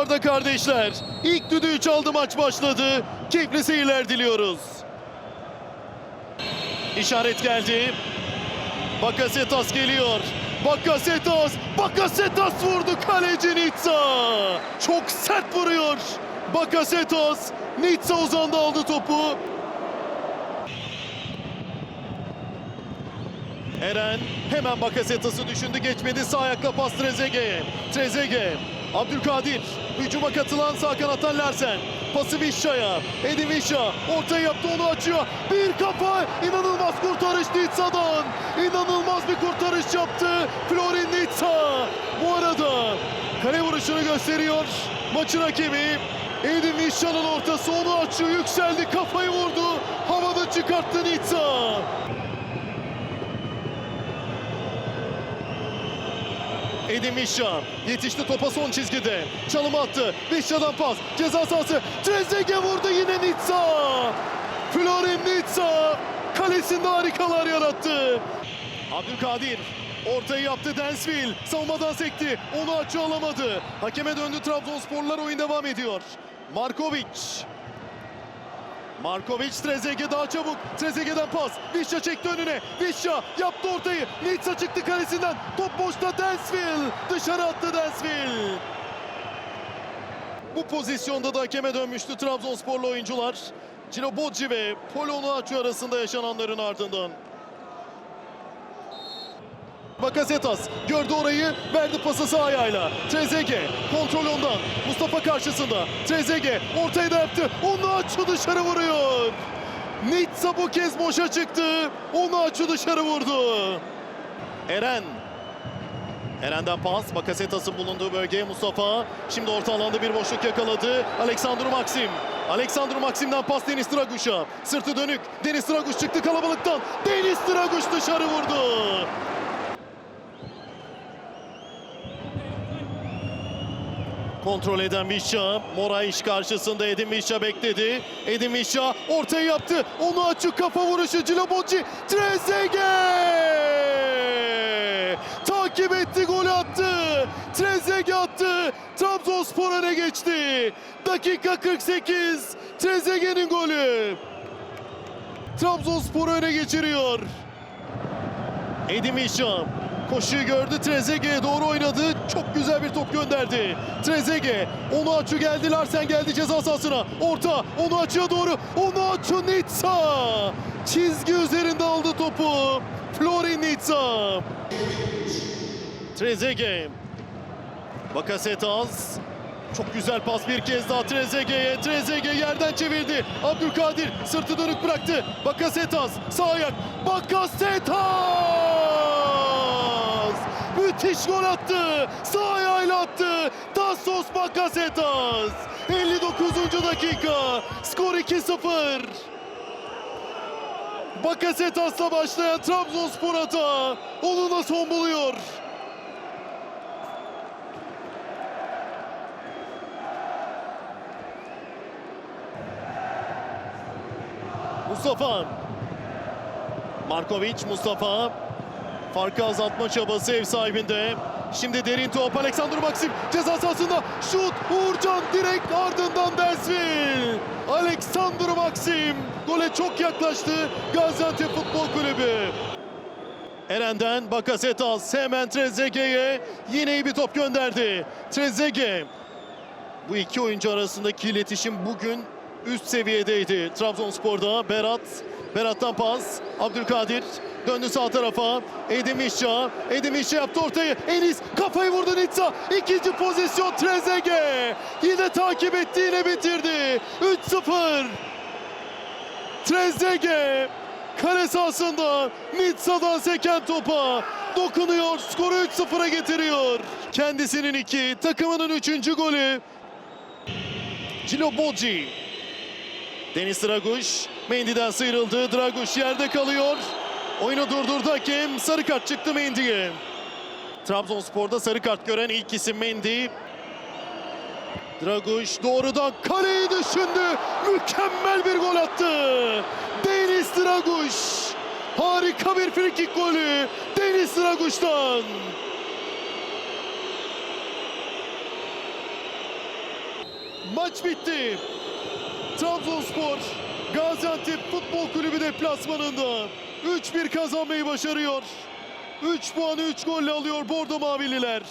Arda kardeşler ilk düdüğü çaldı maç başladı. Keyifli seyirler diliyoruz. İşaret geldi. Bakasetas geliyor. Bakasetas, Bakasetas vurdu kaleci Nitsa. Çok sert vuruyor. Bakasetas, Nitsa uzandı aldı topu. Eren hemen Bakasetas'ı düşündü geçmedi sağ ayakla pas Trezeguet'e. Trezeguet, Abdülkadir hücuma katılan sağ kanattan Larsen. Pası Vişça'ya. Edin Vişça ortaya yaptı onu açıyor. Bir kafa inanılmaz kurtarış Nitsa'dan. İnanılmaz bir kurtarış yaptı Florin Nitsa. Bu arada kale vuruşunu gösteriyor maçın hakemi. Edin Vişça'nın ortası onu açıyor yükseldi kafayı vurdu. Havada çıkarttı Nitsa. Edin Mişa yetişti topa son çizgide. Çalım attı. Mişa'dan pas. Ceza sahası. Trezeguet vurdu yine Nitsa. Florin Nitsa kalesinde harikalar yarattı. Abdülkadir ortayı yaptı Densville. Savunmadan sekti. Onu açı alamadı. Hakeme döndü Trabzonsporlar oyun devam ediyor. Markovic. Markovic Trezeguet daha çabuk. Trezeguet'den pas. Vişça çekti önüne. Vişça yaptı ortayı. Nitsa çıktı kalesinden. Top boşta Densville. Dışarı attı Densville. Bu pozisyonda da hakeme dönmüştü Trabzonsporlu oyuncular. Ciro Bocci ve Polo Onuachu arasında yaşananların ardından. Bakasetas gördü orayı verdi pası sağ ayağıyla. Trezeguet kontrol ondan. Mustafa karşısında. Trezeguet ortayı da yaptı. Onu açı dışarı vuruyor. Nitsa bu kez boşa çıktı. Onu açı dışarı vurdu. Eren. Eren'den pas. Bakasetas'ın bulunduğu bölgeye Mustafa. Şimdi orta alanda bir boşluk yakaladı. Aleksandru Maxim. Aleksandru Maxim'den pas Deniz Draguş'a. Sırtı dönük. Deniz Draguş çıktı kalabalıktan. Deniz Draguş dışarı vurdu. Kontrol eden Mişa. Morayiş karşısında Edin Mişa bekledi. Edin Mişa ortaya yaptı. Onu açık kafa vuruşu Ciloboci. Trezeguet! Takip etti gol attı. Trezeguet attı. Trabzonspor öne geçti. Dakika 48. Trezeguet'in golü. Trabzonspor öne geçiriyor. Edin Mişa koşuyu gördü Trezeguet'e doğru oynadı. Çok güzel bir top gönderdi. Trezeguet onu açı geldi Larsen geldi ceza sahasına. Orta onu açıya doğru. Onu açı Nitsa. Çizgi üzerinde aldı topu. Florin Nitsa. Trezeguet. Bakasetas. Çok güzel pas bir kez daha Trezeguet'e. Trezeguet yerden çevirdi. Abdülkadir sırtı dönük bıraktı. Bakasetas sağ ayak. Bakasetas! Müthiş gol attı. Sağ ayağıyla attı. Tassos Bakasetas. 59. dakika. Skor 2-0. Bakasetas'la başlayan Trabzonspor hata. Onunla son buluyor. Mustafa. Markovic Mustafa. Farkı azaltma çabası ev sahibinde. Şimdi derin top Alexander Maxim ceza sahasında şut Uğurcan direkt ardından Densville. Alexander Maxim gole çok yaklaştı Gaziantep Futbol Kulübü. Eren'den Bakasetas hemen Trezeguet'e yine iyi bir top gönderdi. Trezeguet bu iki oyuncu arasındaki iletişim bugün üst seviyedeydi. Trabzonspor'da Berat, Berat'tan pas, Abdülkadir döndü sağ tarafa. Edin Mişça, Edin Mişça yaptı ortayı. Enis kafayı vurdu Nitsa. İkinci pozisyon Trezeguet. Yine takip etti, yine bitirdi. 3-0. Trezeguet kale sahasında Nitsa'dan seken topa dokunuyor. Skoru 3-0'a getiriyor. Kendisinin iki, takımının üçüncü golü. Cilo Bocci. Deniz Draguş Mendy'den sıyrıldı. Draguş yerde kalıyor. Oyunu durdurdu hakem. Sarı kart çıktı Mendy'ye. Trabzonspor'da sarı kart gören ilk isim Mendy. Draguş doğrudan kaleyi düşündü. Mükemmel bir gol attı. Deniz Draguş. Harika bir frikik golü. Deniz Draguş'tan. Maç bitti. Trabzonspor Gaziantep Futbol Kulübü deplasmanında 3-1 kazanmayı başarıyor. 3 puanı 3 golle alıyor Bordo Mavililer.